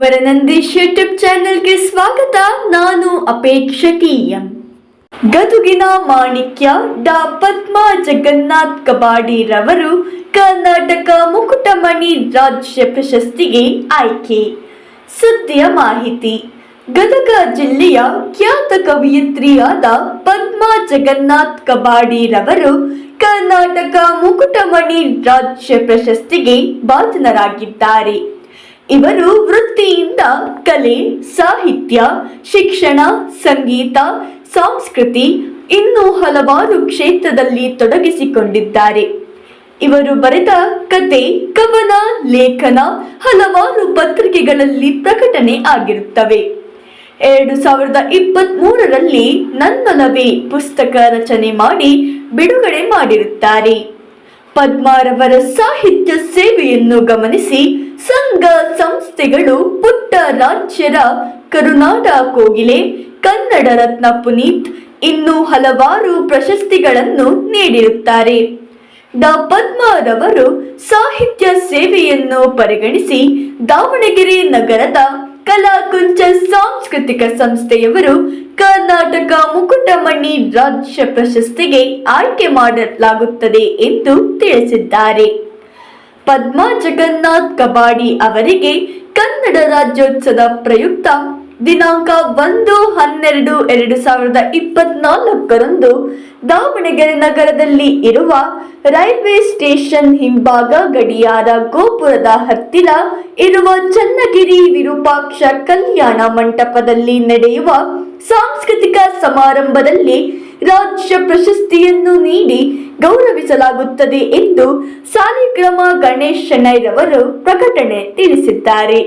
ವರನಂದೀಶ್ YouTube ಚಾನೆಲ್ಗೆ ಸ್ವಾಗತ. ನಾನು ಅಪೇಕ್ಷಕಿ ಎಂ ಗದುಗಿನ ಮಾಣಿಕ್ಯ ಡಾ ಪದ್ಮಾ ಜಗನ್ನಾಥ್ ಕಬಾಡಿ ರವರು ಕರ್ನಾಟಕ ಮುಕುಟಮಣಿ ರಾಜ್ಯ ಪ್ರಶಸ್ತಿಗೆ ಆಯ್ಕೆ. ಸುದ್ದಿಯ ಮಾಹಿತಿ. ಗದಗ ಜಿಲ್ಲೆಯ ಖ್ಯಾತ ಕವಿಯತ್ರಿಯಾದ ಪದ್ಮಾ ಜಗನ್ನಾಥ್ ಕಬಾಡಿ ರವರು ಕರ್ನಾಟಕ ಮುಕುಟಮಣಿ ರಾಜ್ಯ ಪ್ರಶಸ್ತಿಗೆ ಭಾಜನರಾಗಿದ್ದಾರೆ. ಇವರು ವೃತ್ತಿಯಿಂದ ಕಲೆ, ಸಾಹಿತ್ಯ, ಶಿಕ್ಷಣ, ಸಂಗೀತ, ಸಂಸ್ಕೃತಿ ಇನ್ನೂ ಹಲವಾರು ಕ್ಷೇತ್ರದಲ್ಲಿ ತೊಡಗಿಸಿಕೊಂಡಿದ್ದಾರೆ. ಇವರು ಬರೆದ ಕತೆ, ಕವನ, ಲೇಖನ ಹಲವಾರು ಪತ್ರಿಕೆಗಳಲ್ಲಿ ಪ್ರಕಟಣೆ ಆಗಿರುತ್ತವೆ. ಎರಡು ಸಾವಿರದ ಇಪ್ಪತ್ತ್ ಮೂರರಲ್ಲಿ ನನ್ನೊಲವೇ ಪುಸ್ತಕ ರಚನೆ ಮಾಡಿ ಬಿಡುಗಡೆ ಮಾಡಿರುತ್ತಾರೆ. ಪದ್ಮಾರವರ ಸಾಹಿತ್ಯ ಸೇವೆಯನ್ನು ಗಮನಿಸಿ ಸಂಘ ಸಂಸ್ಥೆಗಳು ಪುಟ್ಟ ರಾಜ್ಯರ ಕರುನಾಡ ಕೋಗಿಲೆ, ಕನ್ನಡ ರತ್ನ ಪುನೀತ್ ಇನ್ನೂ ಹಲವಾರು ಪ್ರಶಸ್ತಿಗಳನ್ನು ನೀಡಿರುತ್ತಾರೆ. ಡಾ. ಪದ್ಮಾರವರು ಸಾಹಿತ್ಯ ಸೇವೆಯನ್ನು ಪರಿಗಣಿಸಿ ದಾವಣಗೆರೆ ನಗರದ ಕಲಾಕುಂಚ ಸಾಂಸ್ಕೃತಿಕ ಸಂಸ್ಥೆಯವರು ಕರ್ನಾಟಕ ಮುಕುಟಮಣಿ ರಾಜ್ಯ ಪ್ರಶಸ್ತಿಗೆ ಆಯ್ಕೆ ಮಾಡಲಾಗುತ್ತದೆ ಎಂದು ತಿಳಿಸಿದ್ದಾರೆ. ಪದ್ಮಾ ಜಗನ್ನಾಥ್ ಕಬಾಡಿ ಅವರಿಗೆ ಕನ್ನಡ ರಾಜ್ಯೋತ್ಸವ ಪ್ರಯುಕ್ತ ದಿನಾಂಕ ಒಂದು ಹನ್ನೆರಡು ಎರಡು ಸಾವಿರದ ಇಪ್ಪತ್ನಾಲ್ಕರಂದು ದಾವಣಗೆರೆ ನಗರದಲ್ಲಿ ಇರುವ ರೈಲ್ವೆ ಸ್ಟೇಷನ್ ಹಿಂಭಾಗ ಗಡಿಯಾರ ಗೋಪುರದ ಹತ್ತಿರ ಇರುವ ಚನ್ನಗಿರಿ ವಿರೂಪಾಕ್ಷ ಕಲ್ಯಾಣ ಮಂಟಪದಲ್ಲಿ ನಡೆಯುವ ಸಾಂಸ್ಕೃತಿಕ ಸಮಾರಂಭದಲ್ಲಿ ರಾಜ್ಯ ಪ್ರಶಸ್ತಿಯನ್ನು ನೀಡಿ ಗೌರವಿಸಲಾಗುತ್ತದೆ ಎಂದು ಸಾಲಿಗ್ರಾಮ ಗಣೇಶ್ ಶೆಣೈರವರು ಪ್ರಕಟಣೆ ತಿಳಿಸಿದ್ದಾರೆ.